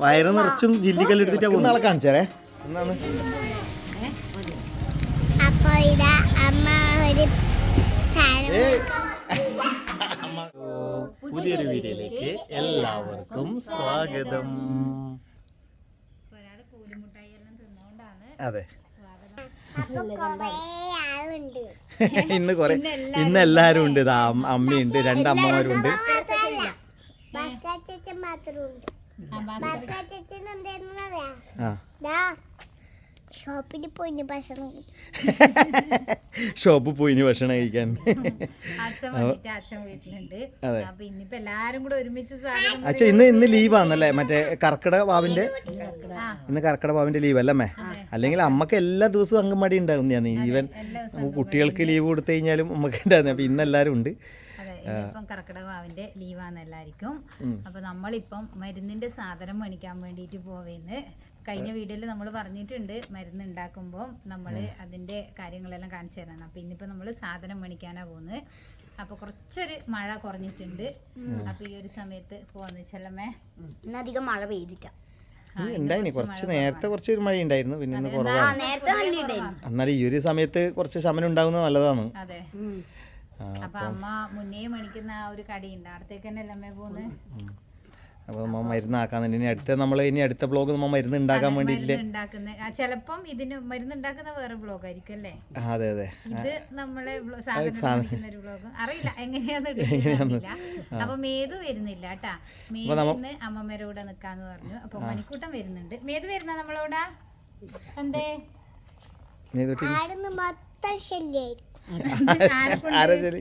വയറ് നിറച്ചും ജില്ലിക്കല്ല് എടുത്തിട്ടാ പോകുന്നത്. നാളെ കാണിച്ചേരേ. എന്നാണ്? അപ്പൊ ഇതാ അമ്മ ഒരു പുതിയൊരു വീഡിയോയിലേക്ക് എല്ലാവർക്കും സ്വാഗതം. അതെ. അപ്പൊ കൊറേ ആളുണ്ട്. ഇന്ന് കൊറേ ഇന്ന് എല്ലാരും ഉണ്ട്. ഇതാ അമ്മ- അമ്മയുണ്ട്. രണ്ട് ഷോപ്പിൽ ഭക്ഷണം പോയിന് ഭക്ഷണം കഴിക്കാൻ. അച്ഛൻ വന്നിട്ട് അച്ഛൻ വീട്ടിലുണ്ട്. അതെ. അപ്പൊ ഇന്നിപ്പോ എല്ലാരും കൂടെ ഒരുമിച്ച് സ്വാഗതം ഇന്ന് ഇന്ന് ലീവാന്നല്ലേ മറ്റേ കർക്കിടക വാവിന്റെ? ഇന്ന് കർക്കിടക വാവിന്റെ ലീവ് അല്ലമ്മേ അല്ലെങ്കിൽ അമ്മയ്ക്ക് എല്ലാ ദിവസവും അങ്കൻവാടി ഉണ്ടാവും ഞാൻ ഈവൻ കുട്ടികൾക്ക് ലീവ് കൊടുത്തു കഴിഞ്ഞാലും അമ്മയ്ക്ക് ഉണ്ടായിരുന്നു അപ്പൊ ഇന്ന് എല്ലാവരും ഉണ്ട്. അതെ കർക്കിടക കർക്കിടകാവിന്റെ ലീവാന്ന് എല്ലാവർക്കും അപ്പൊ നമ്മളിപ്പം മരുന്നിന്റെ സാധനം മേടിക്കാൻ വേണ്ടിയിട്ട് പോവേന്ന് കഴിഞ്ഞ വീഡിയോയിൽ നമ്മൾ പറഞ്ഞിട്ടുണ്ട്. മരുന്ന് ഉണ്ടാക്കുമ്പോൾ നമ്മൾ അതിന്റെ കാര്യങ്ങളെല്ലാം കാണിച്ചു തരാണ് അപ്പൊ ഇന്നിപ്പോ നമ്മൾ സാധനം മേടിക്കാനാ പോകുന്നത് അപ്പൊ കുറച്ചൊരു മഴ കുറഞ്ഞിട്ടുണ്ട്. അപ്പൊ ഈ ഒരു സമയത്ത് പോവാന്ന്. ചെല്ലമ്മേ. ഇന്നധികം മഴ പെയ്തിട്ട ഉണ്ടായിനി. കുറച്ച് നേരത്തെ കുറച്ച് ഒരു മഴ ഉണ്ടായിരുന്നു പിന്നെ കുറവാണ്. ഉണ്ടായിരുന്നു ഈ ഒരു സമയത്ത് കുറച്ച് ശമനം ഉണ്ടാകുന്നത് നല്ലതാണ്. അപ്പൊ അമ്മ മുന്നേ മേടിക്കുന്ന ആ ഒരു കടയുണ്ട്. അടുത്തേക്ക് തന്നെ അല്ലേ പോകുന്നത് അപ്പോൾ നമ്മൾ മരുന്നാക്കാൻ ഇനി അടുത്ത നമ്മൾ ഇനി അടുത്ത ബ്ലോഗ് നമ്മൾ മരുന്ന് ഉണ്ടാക്കാൻ വേണ്ടിയിട്ടില്ലേ. ആ, ചിലപ്പം ഇതിന് മരുന്ന് ഉണ്ടാക്കുന്ന വേറെ ബ്ലോഗ് ആയിരിക്കും അല്ലേ? അതെ അതെ. ഇത് നമ്മളെ ബ്ലോഗ് അറിയില്ല എങ്ങനെയാന്ന് അപ്പൊ മേതു വരുന്നില്ല കേട്ടാ. മേതുന്ന് അമ്മമ്മേരെ കൂടെ നിക്കാന്ന് പറഞ്ഞു. അപ്പൊ മണിക്കൂട്ടം വരുന്നുണ്ട്. മേതു വരുന്ന നമ്മളോടാ? എന്തേ? മൊത്തം ശല്യായിരിക്കും ആരാ ശരി?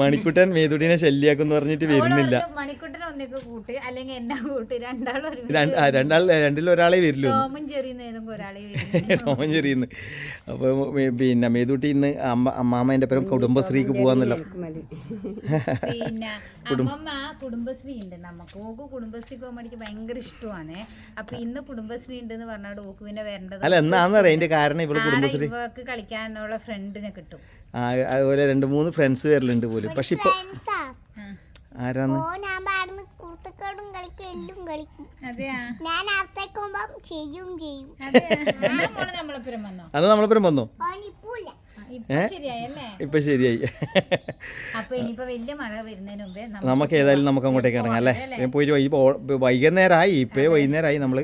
മണിക്കുട്ടൻ മേതുടിനെ ശല്യാക്കും പറഞ്ഞിട്ട് വരുന്നില്ല. ഒന്നേക്ക് കൂട്ട് അല്ലെങ്കിൽ എന്നെ കൂട്ട്. രണ്ടാളും ഒരു രണ്ട് രണ്ടാൾ രണ്ടിൽ ഒരാളെ വരില്ലൂ ടോമൻ ചെറിയെന്ന് അപ്പോൾ പിന്നെ മേതുട്ടി ഇന്ന് അമ്മ അമ്മാമ്മേന്റെ പേരും കുടുംബശ്രീക്ക് പോവാന്നല്ലോ. പിന്നെ അമ്മമ്മ കുടുംബശ്രീ ഉണ്ട്. നമുക്ക് ഓക്ക് കുടുംബശ്രീ കോമഡിക്ക് ഭയങ്കര ഇഷ്ടമാണ്. അപ്പൊ ഇന്ന് കുടുംബശ്രീ ഉണ്ട് എന്ന് പറഞ്ഞാൽ ഓക്ക് പിന്നെ വരേണ്ടത് അല്ല എന്നാന്നറിയാം അതിന്റെ കാരണം ഇവിടെ ആടെ കുടുംബശ്രീ കളിക്കാനുള്ള ഫ്രണ്ടിനെ കിട്ടും. ആ, അതുപോലെ രണ്ട് മൂന്ന് ഫ്രണ്ട്സ് വരലുണ്ട് പോലും. പക്ഷെ ഇപ്പൊ ഫ്രണ്ട്സാ ആരാന്ന്? ഓ ഞാൻ പാടുന്ന കൂട്ടക്കാടും കളിക്കും എല്ലാം കളിക്കും. അതെയാ? ഞാൻ അകത്തേക്ക് പോകുമ്പം ചെയ്യും ചെയ്യും. അതെ എന്നാ മോൾ നമ്മളെപ്പുറം വന്നോ? ഇപ്പൊ ശരിയായല്ലേ? ഇപ്പം ശരിയായി. നമുക്ക് നമുക്ക് ഏതായാലും നമുക്ക് അങ്ങോട്ടേക്ക് ഇറങ്ങാം അല്ലേ? പോയിട്ട് വൈകുന്നേരമായി ഇപ്പേ വൈകുന്നേരമായി നമ്മൾ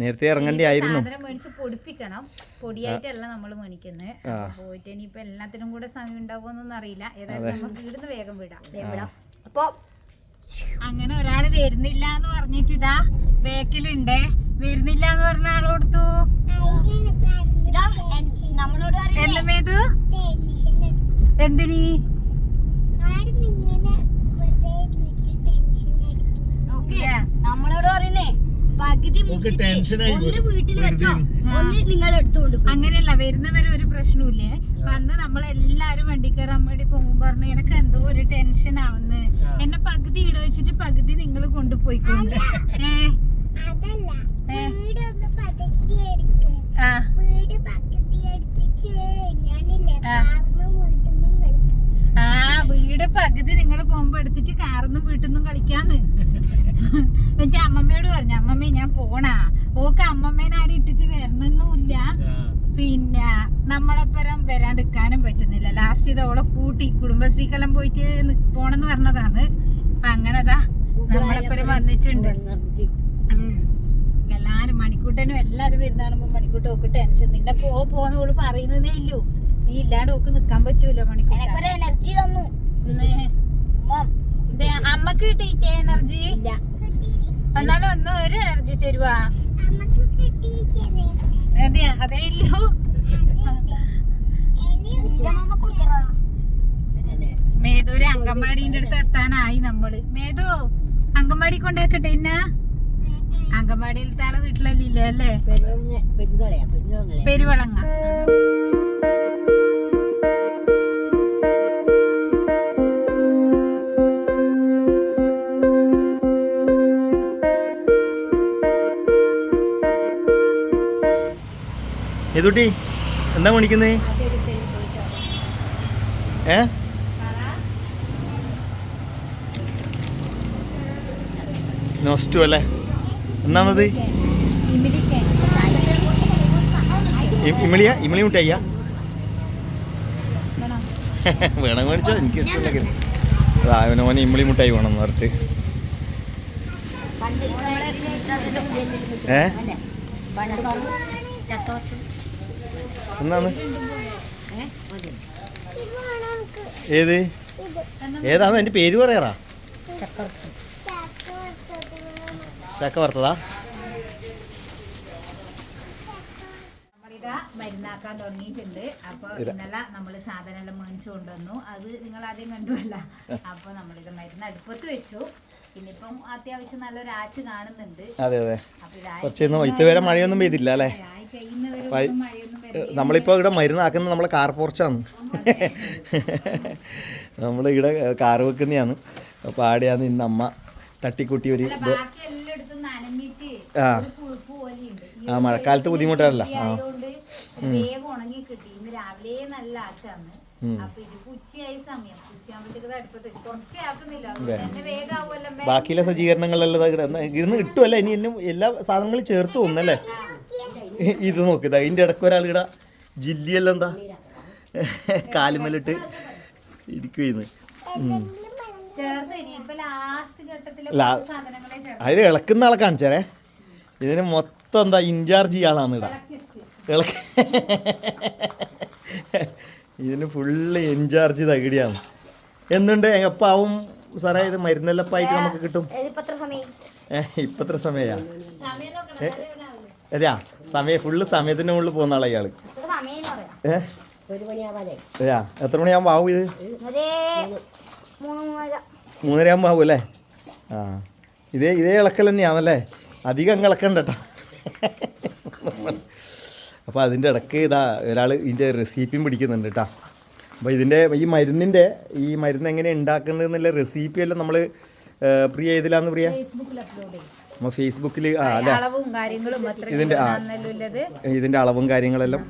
നേരത്തെ ഇറങ്ങേണ്ടി ആയിരുന്നു. സാധനം മേടിച്ച് പൊടിപ്പിക്കണം. പൊടിയായിട്ടല്ല നമ്മൾ മേടിക്കുന്നത് പോയിട്ട് ഇനിയിപ്പോ എല്ലാത്തിനും കൂടെ സമയം ഉണ്ടാവുമെന്നൊന്നും അറിയില്ല. ഏതായാലും നമുക്ക് ഇവിടുന്ന് വേഗം വിടാം. വിടാം. അപ്പൊ അങ്ങനെ ഒരാൾ വരുന്നില്ല എന്ന് പറഞ്ഞിട്ട് ഇതാ ബേക്കിലുണ്ട്. വരുന്നില്ല എന്ന് പറഞ്ഞ ആൾ കൊടുത്തു. ഇതാ നമ്മളോട് പറയും എന്താ മേതു? ടെൻഷൻ എന്തിനി നമ്മളോട് പറയുന്നേ പകുതി മുക്കിട്ട് ഒന്ന് വീട്ടിൽ വെച്ചോ? ഒന്ന് നിങ്ങൾ എടുത്തുകൊണ്ട് പോ. അങ്ങനെയല്ല വരുന്നവരെ ഒരു പ്രശ്നമില്ലേ വന്ന് നമ്മളെല്ലാരും വണ്ടിക്കാരൻ വണ്ടി കയറാൻ വേണ്ടി പോകുമ്പോ പറഞ്ഞു എനക്ക് എന്തോ ഒരു ടെൻഷൻ ആവുന്നു. എന്നെ പകുതി ഇട വെച്ചിട്ട് പകുതി നിങ്ങൾ കൊണ്ടുപോയിക്കൊണ്ട് ഏ? അതല്ല. വീട് ഒന്ന് പതുക്കി എടുക്ക്. ആ. വീട് പകുതി നിങ്ങൾ നിങ്ങൾ പോകുമ്പോ എടുത്തിട്ട് കാറിന്നും വീട്ടിൽ നിന്നും കളിക്കാന്ന്. എന്നിട്ട് അമ്മമ്മയോട് പറഞ്ഞു അമ്മമ്മ ഞാൻ പോണാ. ഓക്ക് അമ്മമ്മേനെ ആടെ ഇട്ടിട്ട് വരണമെന്നുമില്ല പിന്നെ നമ്മളൊപ്പരം വരാണ്ടിരിക്കാനും പറ്റുന്നില്ല. ലാസ്റ്റ് ഇത് ഓളെ കൂട്ടി കുടുംബശ്രീക്കെല്ലാം പോയിട്ട് പോണെന്ന് പറഞ്ഞതാണ്. അപ്പൊ അങ്ങനെതാ നമ്മളൊപ്പരം വന്നിട്ടുണ്ട്. എല്ലാരും മണിക്കൂട്ടനും എല്ലാരും വരുന്നാണുമ്പോ മണിക്കൂട്ടം ഓക്ക് ടെൻഷൻ നിന്നെ പോ പോന്ന് ഓൾ പറയുന്നതേ ഇല്ലു. നീ ഇല്ലാണ്ട് ഓക്ക് നിക്കാൻ പറ്റൂല മണിക്കൂട്ട എനക്കൊരു എനർജി തന്നു. അമ്മയ്ക്ക് കിട്ടിയിട്ടേ എനർജി എന്നാലും ഒന്നും ഒരു എനർജി തരുവാ. അതെ അതേ ഇല്ലു. ഒരു അങ്കൻവാടിന്റെ അടുത്ത് എത്താനായി നമ്മൾ. മേധു അങ്കൻവാടി കൊണ്ടാക്കട്ടെ ഇന്ന? അങ്കൻവാടിയിലത്തെ ആളെ വീട്ടിലല്ലേ അല്ലേ പെരുവളങ്ങ. ഏതുട്ടി എന്താ മണിക്കുന്നേ ഏ നോസ്റ്റു അല്ലേ എന്നാണത് ഇമിളിയാ ഇമിളി മുട്ടയ്യ വേണോ? മേടിച്ചോ എനിക്ക് ഇഷ്ടമില്ലെങ്കിൽ അതാ മോനെ ഇമ്മിളി മുട്ടായി വേണം പറഞ്ഞിട്ട് ഏ എന്നാണ്? ഏത്? ഏതാണ് എന്റെ പേര് പറയാറാ? ചക്ക വറുത്തതാ മരുന്നാക്കാൻ തുടങ്ങിയിട്ടുണ്ട്. അപ്പൊ ഇന്നലെ നമ്മൾ സാധനം എല്ലാം മേടിച്ചു കൊണ്ടുവന്നു. അത് നിങ്ങൾ ആദ്യം കണ്ടുവല്ല അപ്പൊ നമ്മളിത് മരുന്ന് അടുപ്പത്ത് വെച്ചു. ഇനിയിപ്പം അത്യാവശ്യം നല്ലൊരു ആച്ച് കാണുന്നുണ്ട്. അതെ അതെ. കുറച്ചൊന്നും ഇതുവരെ മഴയൊന്നും പെയ്തില്ല അല്ലേ? നമ്മളിപ്പോൾ ഇവിടെ മരുന്നാക്കുന്നത് നമ്മളെ കാർ പോർച്ചാണ് നമ്മൾ ഇവിടെ കാർ വെക്കുന്നതാണ്. അപ്പോൾ ആടെയാണ് ഇന്ന് അമ്മ തട്ടിക്കൂട്ടി ഒരു ആ. ആ, മഴക്കാലത്ത് ബുദ്ധിമുട്ടാണല്ലോ ആ. രാവിലെ നല്ല ആച്ചാന്ന്. ഉം. അപ്പൊ ഇതിപ്പോ ഉച്ചയായി സമയം. ഉച്ചയാകുമ്പോഴത്തേക്ക് അടുപ്പത്ത് വെച്ചു കുറച്ചേ ആക്കുന്നില്ല. അതുകൊണ്ട് തന്നെ ബാക്കിയുള്ള സജ്ജീകരണങ്ങളെല്ലാം ദാ ഇവിടെ ഇരുന്ന് കിട്ടുമല്ല ഇനി എന്നും എല്ലാ സാധനങ്ങളും ചേർത്ത് തോന്നല്ലേ ഇത് നോക്ക് ഇതാ ഇതിന്റെ ഇടയ്ക്ക് ഒരാൾ ഇവിടെ ജില്ലിയെല്ലാം എന്താ? കാലുമലിട്ട് ഇരിക്കുന്നു അതിൽ ഇളക്കുന്ന ആളെ കാണിച്ചേരേ. ഇതിന് മൊത്തം എന്താ ഇൻചാർജ് ഇയാളാണ് ഇടാ. ഇളക്ക ഇതിന് ഫുള്ള് ഇൻചാർജ് തകിടിയാണ്. എന്നുണ്ട് എപ്പാവും സാറേ ഇത് മരുന്നെല്ലപ്പായിട്ട് നമുക്ക് കിട്ടും? ഇപ്പത്ര സമയം. അതെയാ? സമയം ഫുള്ള് സമയത്തിന് മുകളിൽ പോകുന്ന ആളാ ഇയാൾ. അതെയാ? എത്ര മണിയാകുമ്പോൾ ആവും ഇത്? മൂന്നരയാകുമ്പോൾ ആവും അല്ലേ? ആ. ഇതേ ഇതേ ഇളക്കൽ തന്നെയാണല്ലേ? അധികം ഇളക്കണ്ട അപ്പോൾ അതിന്റെ ഇടയ്ക്ക് ഇതാ ഒരാൾ ഇതിന്റെ റെസിപ്പിയും പിടിക്കുന്നുണ്ട് കേട്ടോ അപ്പോൾ ഇതിന്റെ ഈ മരുന്നിന്റെ ഈ മരുന്ന് എങ്ങനെ ഉണ്ടാക്കുന്നതെന്നുള്ള റെസിപ്പി എല്ലാം നമ്മൾ പ്രിയ ഏതിലാന്ന് പ്രിയ? ഫേസ്ബുക്കിൽ അപ്ലോഡ് ചെയ്യും. നമ്മൾ ഫേസ്ബുക്കിൽ ആ അല്ലേ? ഇതിന്റെ, ആ. ഉള്ളത് ഇതിന്റെ അളവും കാര്യങ്ങളെല്ലാം.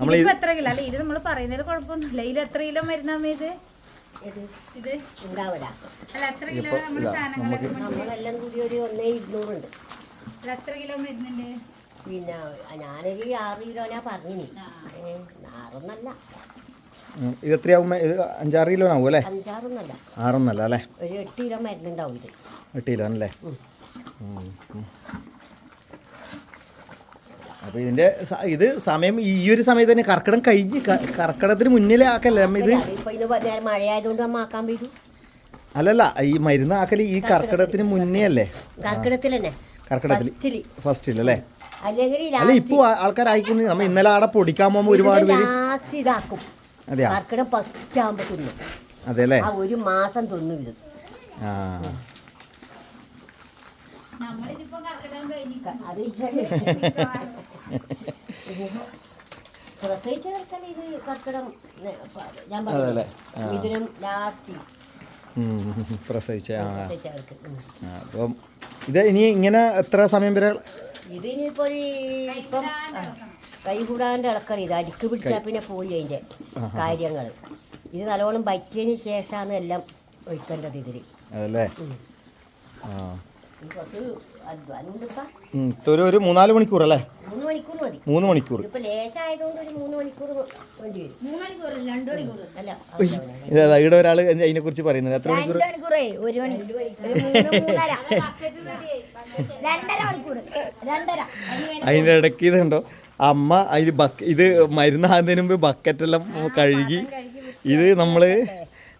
നമ്മൾ എത്ര കിലോ? അല്ല ഇത് നമ്മൾ പറയുന്നതിൽ കുഴപ്പമൊന്നുമില്ല. ഇതിൽ എത്ര കിലോ മരുന്നാമ ഇത്? ഇത് ഉണ്ടാവില്ല. അല്ല എത്ര കിലോ നമ്മൾ സാധനങ്ങളൊക്കെ? നമ്മളെല്ലാം കൂടി ഒരു ഒന്നേ ഇരുന്നൂറുണ്ട്. എത്ര കിലോ മരുന്നുണ്ട് പിന്നെ ഞാനൊരു ആറ് കിലോനാ പറഞ്ഞിനി. ആറൊന്നല്ല. ഇത് എത്രയാവും? ഇത് അഞ്ചാറ് കിലോ ആവും അല്ലേ? അഞ്ചാറൊന്നല്ല. ആറൊന്നല്ല അല്ലേ? ഒരു എട്ട് കിലോ മരുന്നുണ്ടാവും ഇത്. എട്ട് കിലോ അല്ലേ അപ്പോൾ ഇതിന്റെ ഇത് സമയം ഈ ഒരു സമയത്ത് തന്നെ കർക്കിടം കഴിഞ്ഞ് കർക്കിടത്തിന് മുന്നിലേ ആക്കല്ലേ നമ്മ ഇത്? മഴയായതുകൊണ്ട് ആക്കാൻ വരും. അല്ലല്ല ഈ മരുന്ന് ആക്കൽ ഈ കർക്കിടത്തിന് മുന്നേ അല്ലേ? കർക്കിടത്തിൽ കർക്കിടത്തിൽ ഫസ്റ്റിൽ അല്ലേ? അല്ലെങ്കിൽ ഇപ്പൊ ആൾക്കാർ നമ്മ ഇന്നലെ ആടെ പൊടിക്കാൻ പോകുമ്പോ ഒരുപാട് പേര് ലാസ്റ്റ് ഇതാക്കും. അതെയാ? കർക്കിടം ഫസ്റ്റ് ആകുമ്പോ തിന്നും. അതെ അല്ലേ ആ ഒരു മാസം തിന്നു ഇത് ആ. അത് പ്രസവിച്ച ഇത് കർക്കിടം ഞാൻ പറഞ്ഞു ഇതിനും ലാസ്റ്റ്. പ്രസവിച്ച. അപ്പം ഇത് ഇനി ഇങ്ങനെ എത്ര സമയം വരെ ഇത് ഇനിയിപ്പോ ഒരു ഇപ്പം കൈകൂടാണ്ട് ഇളക്കണം. ഇത് അടിക്ക് പിടിച്ചാൽ പിന്നെ പോയി അതിന്റെ കാര്യങ്ങൾ ഇത് നല്ലോണം വറ്റിയതിന് ശേഷമാണ് എല്ലാം ഒഴിക്കേണ്ടത് ഇതിൽ അതല്ലേ? ഉം. ഒരു മൂന്നാൽ മണിക്കൂർ അല്ലേ? മൂന്ന് മണിക്കൂർ ഒരു ഇതാ ഇവിടെ ഒരാൾ അതിനെ കുറിച്ച് പറയുന്നത്. എത്ര മണിക്കൂർ ഒരു മണിക്കൂർ അതിന്റെ ഇടയ്ക്ക് ഇതുണ്ടോ? അമ്മ അതിൽ ബക്ക് ഇത് മരുന്നാകുന്നതിന് മുമ്പ് ബക്കറ്റെല്ലാം കഴുകി. ഇത് നമ്മൾ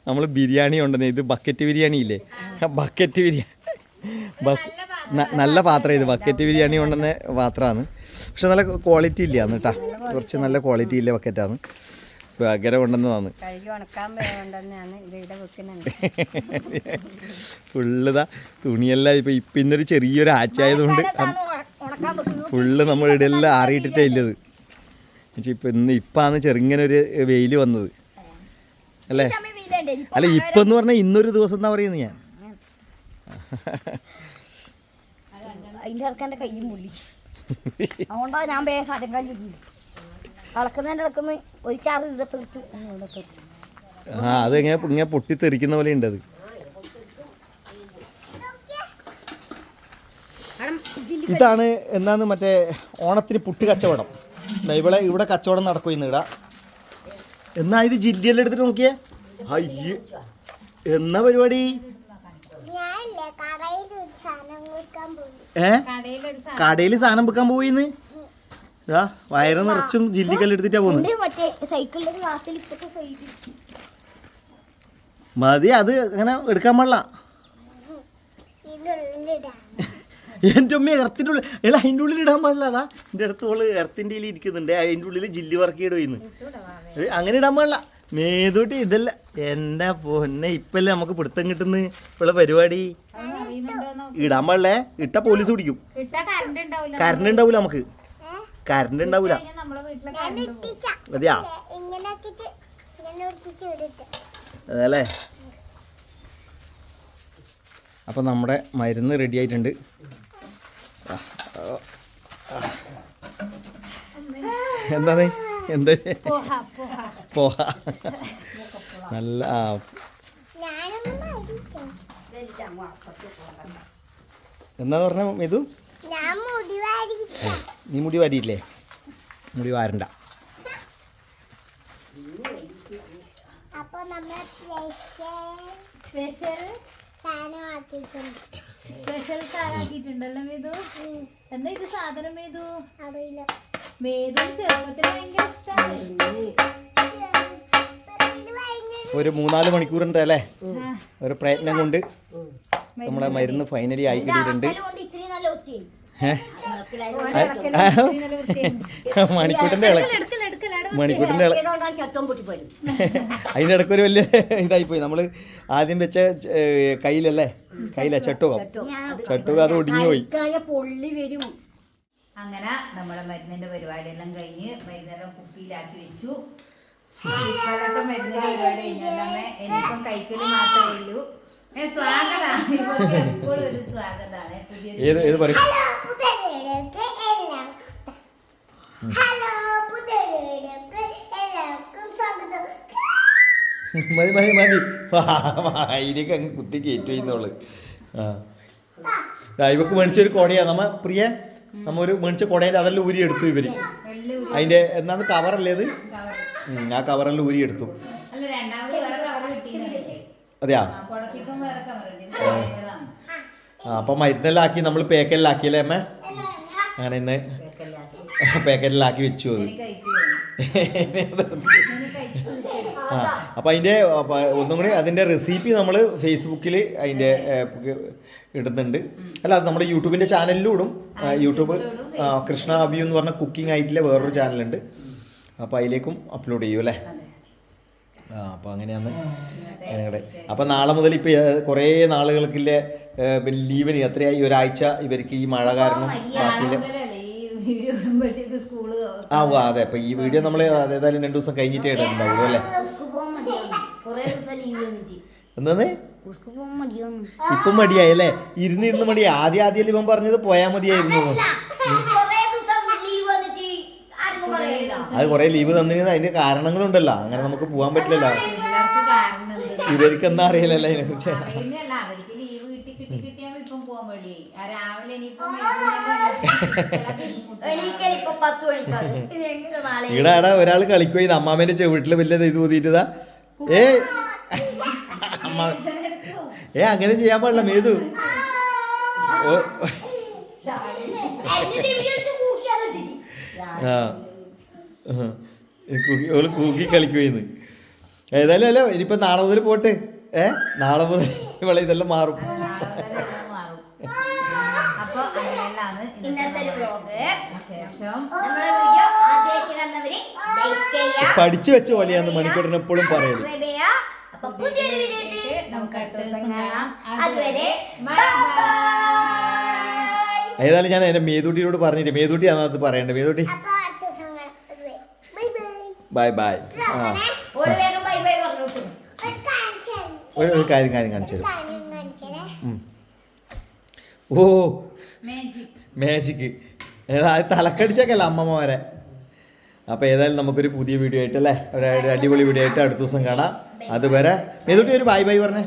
നമ്മൾ ബിരിയാണി ഉണ്ടെന്ന്. ഇത് ബക്കറ്റ് ബിരിയാണി ഇല്ലേ? ബക്കറ്റ് ബിരിയാണി. നല്ല പാത്രം. ഇത്. ബക്കറ്റ് ബിരിയാണി ഉണ്ടെന്ന പാത്രമാണ് പക്ഷെ നല്ല ക്വാളിറ്റി ഇല്ല കേട്ടാ കുറച്ച് നല്ല ക്വാളിറ്റി ഇല്ല ബക്കറ്റാണ് ഇവിടെ വെക്കുന്നുണ്ട് ഫുള്ളിതാ തുണിയെല്ലാം ഇപ്പം ഇപ്പം ഇന്നൊരു ചെറിയൊരു ആച്ചായതുകൊണ്ട് ഫുള്ള് നമ്മൾ എല്ലാം ആറിയിട്ടിട്ടേ ഇല്ലത്. ഇപ്പൊ ഇപ്പം ഇന്ന് ഇപ്പാണ് ചെറുങ്ങനെ ഒരു വെയിൽ വന്നത്. അല്ലേ? അല്ല ഇപ്പം എന്ന് പറഞ്ഞാൽ ഇന്നൊരു ദിവസം എന്നാ പറയുന്നത് ഞാൻ? അതിന്റെ ആൾക്കാരുടെ കയ്യും മുള്ളി. അതുകൊണ്ടാണ് ഞാൻ വേഗം കഴിഞ്ഞു അളക്കുന്നതിന്റെ ഇടക്കുന്ന ഒരു ചാറ് ആ അത് ഇങ്ങനെ ഇങ്ങനെ പൊട്ടിത്തെറിക്കുന്ന പോലെ ഉണ്ട് അത്. ഇതാണ് എന്നാന്ന് മറ്റേ ഓണത്തിന് പുട്ട് കച്ചവടം. ഇവിടെ ഇവിടെ കച്ചവടം നടക്കും ഇന്ന് ഇടാ. എന്നാ ഇത് ജില്ലയെല്ലാം എടുത്തിട്ട് നോക്കിയേ? അയ്യേ എന്നാ പരിപാടി? ഏ? കടയിൽ സാധനം. വെക്കാൻ പോയിന്ന് ഇതാ വയറ് നിറച്ചും ജില്ലിക്കല്ലെടുത്തിട്ടാ പോകുന്നത് ഉണ്ട് മറ്റേ ക്ലാസ്സിൽ ഇപ്പത്തെ സൈഡ് മതി അത് അങ്ങനെ എടുക്കാൻ പാടില്ല. എന്റെ ഉമ്മ എർത്തിന്റെ ഉള്ളിൽ എടാ അതിന്റെ ഉള്ളിൽ ഇടാൻ പാടില്ല അതാ എന്റെ അടുത്ത് ഓൾ എർത്തിന്റെ ഇരിക്കുന്നുണ്ട്. അതിന്റെ ഉള്ളിൽ ജില്ലി വർക്ക് ഇടുന്നു അങ്ങനെ ഇടാൻ പാടില്ല. മേതൂട്ടി ഇതല്ല. എന്റെ പൊന്നെ ഇപ്പല്ലേ നമുക്ക് പിടുത്തം കിട്ടുന്ന? ഉള്ള പരിപാടി? ഇടാൻ പാടില്ലേ? ഇട്ട പോലീസ് പിടിക്കും. ഇട്ടാ കറണ്ട് ഉണ്ടാവില്ല നമുക്ക്. കറണ്ട് ഉണ്ടാവൂല. മതിയാ? അതല്ലേ? അപ്പം നമ്മുടെ മരുന്ന് റെഡി ആയിട്ടുണ്ട്. എന്താണ്? എന്താ? പോഹ നല്ല ആ. എന്താന്ന് പറഞ്ഞ ഇതും നീ മുടി വാരിയില്ലേ? മുടി വാരണ്ട. അപ്പൊ നമ്മൾ സ്പെഷ്യൽ സ്പെഷ്യൽ സാധനമാക്കിയിട്ടുണ്ടല്ലോ മേതു? എന്താ ഇത് സാധനം മേതു? അറിയില്ല. മേതു ചെറുപ്പത്തിൽ ഭയങ്കര ഇഷ്ടമാണ് ഇത് ഭയങ്കര ഒരു മൂന്നാൽ മണിക്കൂറുണ്ട് അല്ലേ? ഒരു പ്രയത്നം കൊണ്ട് നമ്മുടെ മരുന്ന് ഫൈനലി ആയി കിട്ടിയിട്ടുണ്ട്. കൊണ്ട് ഇത്രയും അതിന്റെ ഇടയ്ക്ക് ഒരു വലിയ ഇതായിപ്പോയി. നമ്മൾ ആദ്യം വെച്ച കയ്യിലല്ലേ? കയ്യില ചട്ടുകം. ചട്ടുകം. അത് ഒടിഞ്ഞു പോയി. പൊള്ളി വരും. അങ്ങനെ നമ്മുടെ മരുന്നിന്റെ പരിപാടിയെല്ലാം കഴിഞ്ഞ് മരുന്നെല്ലാം കുപ്പിയിലാക്കി വെച്ചു. ഇപ്പോഴത്തെ മരുന്നിന്റെ പരിപാടി കഴിഞ്ഞാൽ എനിക്കും കൈക്കൽ മാത്രമേ ഉള്ളൂ. ഏത് ഏത് പറയും. മതി മതി മതി. അതിലേക്ക് അങ്ങ് കുത്തി കയറ്റി ചെയ്യുന്നുള്ളു ആ. ഇവക്ക് മേടിച്ചൊരു കൊടയാ. നമ്മ പ്രിയ നമ്മ ഒരു മേടിച്ച കൊടയിൽ അതെല്ലാം ഊരി എടുത്തു ഇവർ അതിന്റെ എന്നാണ് കവറല്ലേ അത്? ആ കവറെല്ലാം ഊരി എടുത്തു അല്ല രണ്ടാമത് വേറെ കവർ കിട്ടിയെന്ന് അതെയാ? ആ അപ്പം മരുന്നെല്ലാം ആക്കി നമ്മൾ പാക്കറ്റിലാക്കി ആക്കിയല്ലേ അമ്മ? അങ്ങനെ ഇന്ന് പാക്കറ്റിലാക്കി. വെച്ചു അത് ആ അപ്പം അതിന്റെ ഒന്നും കൂടി അതിന്റെ റെസിപ്പി നമ്മൾ ഫേസ്ബുക്കിൽ അതിന്റെ ഇടുന്നുണ്ട്. അല്ല അത് നമ്മുടെ യൂട്യൂബിന്റെ ചാനലിലും ഇടും. യൂട്യൂബ് കൃഷ്ണ അബിയു എന്ന് പറഞ്ഞ കുക്കിംഗ് ആയിട്ടുള്ള വേറൊരു ചാനലുണ്ട് അപ്പോൾ അതിലേക്കും അപ്ലോഡ് ചെയ്യും അല്ലേ? ആ അപ്പോൾ അങ്ങനെയാണ് ഞങ്ങളുടെ അപ്പം നാളെ മുതൽ ഇപ്പോൾ കുറേ നാളുകൾക്കില്ല പിന്നെ ലീവിന് എത്രയായി? ഒരാഴ്ച ഇവർക്ക് ഈ മഴ കാരണം ബാക്കിയില്ല ആ ഓ അതെ. അപ്പോൾ ഈ വീഡിയോ നമ്മൾ ഏതായാലും രണ്ടു ദിവസം കഴിഞ്ഞിട്ടേ ഇടുന്നുണ്ടാവുള്ളൂ അല്ലേ? എന്താന്ന് ഇപ്പം മടിയായി അല്ലേ? ഇരുന്നിരുന്ന് മടിയായി. ആദ്യം ആദ്യം ഇവൻ പറഞ്ഞത്? പോയാൽ മതിയായിരുന്നു എന്ന്. കുറേ ദിവസം ലീവ് വന്നിട്ട് ആർക്കും പറയില്ല അത് കുറെ ലീവ് തന്നിരുന്ന അതിന്റെ കാരണങ്ങളുണ്ടല്ലോ. അങ്ങനെ നമുക്ക് പോകാൻ പറ്റില്ലല്ലോ. ഇവർക്ക് എന്താ അറിയില്ലല്ലോ അതിനെ കുറിച്ച്. ഇത് ഇവിടെ അവിടെ ഒരാൾ കളിക്കുകയും അമ്മാമേന്റെ ചെവിട്ടിൽ വലിയ ഇത് ഊതിയിട്ടതാ ഏ അമ്മ. ഏ അങ്ങനെ ചെയ്യാൻ പാടില്ല മേതു. ഓ. ആ. ഓൾ കൂക്കി കളിക്കുകയെന്ന് ഏതായാലും അല്ല ഇനിയിപ്പോ നാളെ മുതൽ പോട്ടെ. ഏ? നാളെ മുതൽ ഇവളെ ഇതെല്ലാം മാറും. പഠിച്ചു വെച്ച പോലെയാന്ന് മണിക്കൂട്ടിന് എപ്പോഴും പറയുന്നത് ഏതായാലും ഞാൻ എന്റെ മേതൂട്ടിയോട് പറഞ്ഞിട്ട് മേതൂട്ടി അത് പറയണ്ടേ? മേതൂട്ടി അപ്പൊ അടുത്ത ദിവസം കാണാം ബൈ ബൈ ബൈ ആ. ബൈ ബൈ പറഞ്ഞോട്ടു ഒരു കാര്യം കാര്യം കാണിച്ചു തരും. ഓ. മാജിക് തലക്കടിച്ചൊക്കെയല്ല അമ്മമ്മമാരെ അപ്പോൾ ഏതായാലും നമുക്കൊരു പുതിയ വീഡിയോ ആയിട്ട് അല്ലേ? ഒരു ഒരു അടിപൊളി വീഡിയോ ആയിട്ട് അടുത്ത ദിവസം കാണാം. അതുവരെ ഏതൊട്ടി ഒരു ബൈ ബൈ പറഞ്ഞേ.